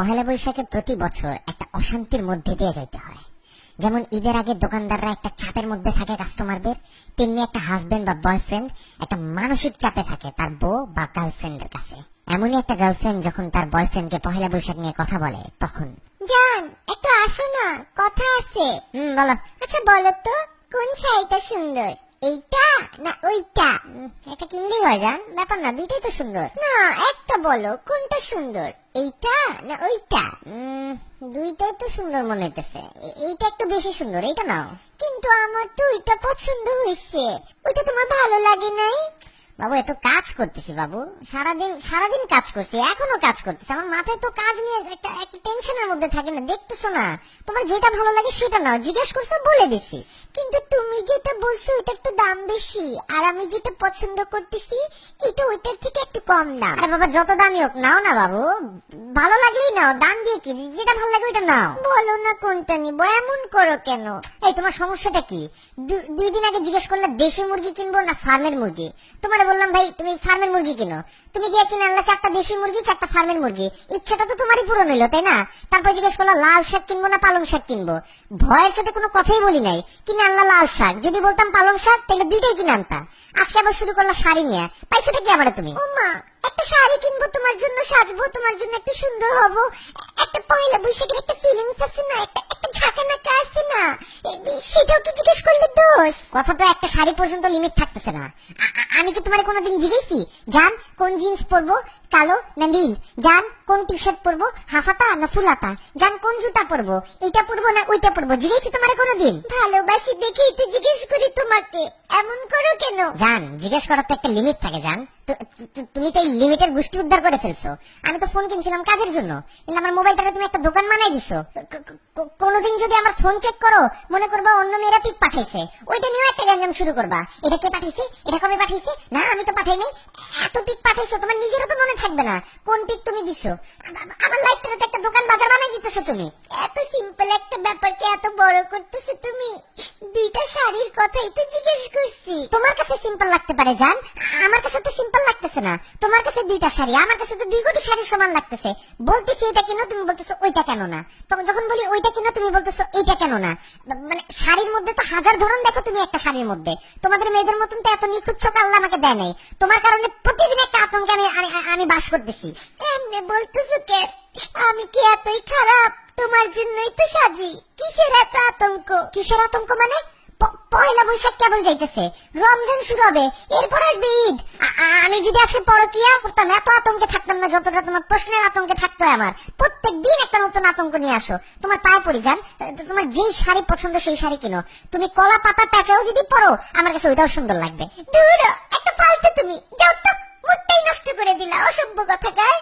পহেলা বৈশাখে প্রতি বছর একটা অশান্তির মধ্যে দিয়ে যাইতে হয়। যেমন ঈদের আগে দোকানদাররা একটা চাপের মধ্যে থাকে কাস্টমারদের, তেমনি একটা হাজবেন্ড বা বয়ফ্রেন্ড একটা মানসিক চাপে থাকে তার বউ বা গার্লফ্রেন্ডের কাছে। এমনই একটা গার্লফ্রেন্ড যখন তার বয়ফ্রেন্ডকে পহেলা বৈশাখ নিয়ে কথা বলে, তখন, জান, একটু আসো না, কথা আছে। হুম বলো। আচ্ছা বলো তো, কোন শাড়িটা সুন্দর? এইটা না ওইটা? এটা কিনলেই হয়, জান। ব্যাপার না, দুইটাই তো সুন্দর। না, একটা বলো, কোনটা সুন্দর? এইটা না ওইটা? দুইটাই তো সুন্দর মনে হইতেছে। এইটা একটু বেশি সুন্দর, এইটা নাও। কিন্তু আমার তো ওইটা পছন্দ হয়েছে ওইটা তোমার ভালো লাগে নাই? বাবু, এত কাজ করতেছি বাবু। সারাদিন সারাদিন কাজ করছি, এখনও কাজ করতেছি। আমার মাথায় তো কাজ নিয়ে একটা একটা টেনশনের মধ্যে থাকে না। দেখতেছো না? তোমার যেটা ভালো লাগে সেটা নাও। জিজ্ঞেস করছ, বলে দিছি। কিন্তু তুমি যেটা বলছো ওইটার তো দাম বেশি। আর আমি যেটা পছন্দ করতেছি, এটা ওইটার থেকে একটু কম দাম। আরে বাবা, যত দামি হোক, নাও না বাবু। ভালো লাগলেই নাও, দাম দিয়ে কি? যেটা ভালো লাগে ওইটা নাও। বলো না কোনটা নিবো, এমন করো কেন? এই, তোমার সমস্যাটা কি? দুই দিন আগে জিজ্ঞেস করলে দেশি মুরগি কিনবো না ফার্মের মুরগি? তোমার বললাম, ভাই, তুমি ফার্মের মুরগি কিনো। তুমি গিয়ে কিনে আনলে চারটা দেশি মুরগি, চারটা ফার্মের মুরগি। ইচ্ছাটা তো তোমারই পূরণ হইল, তাই না? তারপর জিজ্ঞেস করল, লাল শাক কিনবো না পালং শাক কিনবো? ভয়ের সাথে কোনো কথাই বলি নাই। কিনে আনলা লাল শাক। যদি বলতাম পালং শাক তাহলে দুইটাই কিনে আনতা আজকে আবার শুরু করলা শাড়ি নিয়ে। পাইছোটা কি আমারে তুমি? একটা শাড়ি কিনবো, তোমার জন্য সাজবো, তোমার জন্য একটু সুন্দর হব। একটা পয়লা বৈশাখের একটা ফিলিংস আছে না? একটা আছে না এ- এ- সেটাও তো জিজ্ঞেস করলে দোষ। কথা তো একটা শাড়ি পর্যন্ত লিমিট থাকতেছে না। আমি কি তোমার কোনোদিন জিজ্ঞেসি জান কোন জিন্স পরবো, কালো না নীল? জান কোন টি শার্ট পরবো, হাফাতা না ফুলাতা? জান কোন জুতা পরবো এটা পরবো না ওইটা পরবো? জিজ্ঞেসি তোমার কোনোদিন? ভালোবাসি দেখেই তো জিজ্ঞেস করি তোমাকে। এমন করো কেন? জান, জিজ্ঞেস করার তো একটা লিমিট থাকে, জান। তুমি তো এই লিমিটের গোষ্ঠী উদ্ধার করে ফেলছো। আমি তো ফোন কিনছিলাম কাজের জন্য। কিন্তু আমার মোবাইলটাকে তুমি একটা দোকান বানাই দিছো। কোনোদিন যদি আমার ফোন চেক করো, মনে করবা অন্য মেয়েরা পিক পাঠাইছে। ওইটা নিয়েও একটা গ্যাঞ্জাম শুরু করবা। এটা কে পাঠাইছে এটা কবে পাঠাইছে না, আমি তো পাঠাইনি। এত পিক পাঠাইছো, তোমার নিজেরও তো মনে থাকবে না কোন পিক তুমি দিছো। আমার লাইফটাতে তো একটা দোকান বাজার বানাই দিতেছো তুমি। এত সিম্পল একটা ব্যাপারকে এত বড় করতেছো তুমি। দুইটা শাড়ির কথাই তো জিজ্ঞেস করছি। তোমার কাছে সিম্পল লাগতে পারে, জান। আমার কাছে তো সিম্পল লাগতেছে না। তোমার কাছে দুইটা শাড়ি, আমার কাছে তো দুই কোটি শাড়ি সমান লাগতেছে। বলতেছি এটা কেন, তুমি বলতেছো ওইটা কেন না? তখন যখন বলি ওইটা কেন, তুমি বলতেছো এইটা কেন না? মানে শাড়ির মধ্যে তো হাজার ধরন দেখো তুমি একটা শাড়ির মধ্যে। তোমাদের মেয়েদের মতন তো এত নিখুঁত চোখ আল্লাহ আমাকে দেয় নাই। তোমার কারণে প্রতিদিন একটা আতঙ্কে আমি, আমি- বাস করতেছি। বলতেছো কে? আমি কি এতই খারাপ? তোমার জন্যই তো সাজি। কিসের এত আতঙ্ক? কিসের আতঙ্ক মানে? পয়লা বৈশাখ কেবল যাইতেছে। রমজান শুরু হবে, এরপর আসবে ঈদ। আমি যদি আজকে পরকিয়া করতাম, এত আতঙ্কে থাকতাম না, যতটা তোমার প্রশ্নের আতঙ্কে থাকতো আমার। প্রত্যেক দিন একটা নতুন আতঙ্ক নিয়ে আসো। তোমার পায়ে পড়ি যান তোমার যেই শাড়ি পছন্দ, সেই শাড়ি কিনো। তুমি কলা পাতা প্যাচাও যদি পরো, আমার কাছে ওইটাও সুন্দর লাগবে। দূর একটা ফালতু তুমি। যাও তো নষ্ট করে দিলা, অসভ্য কথাকার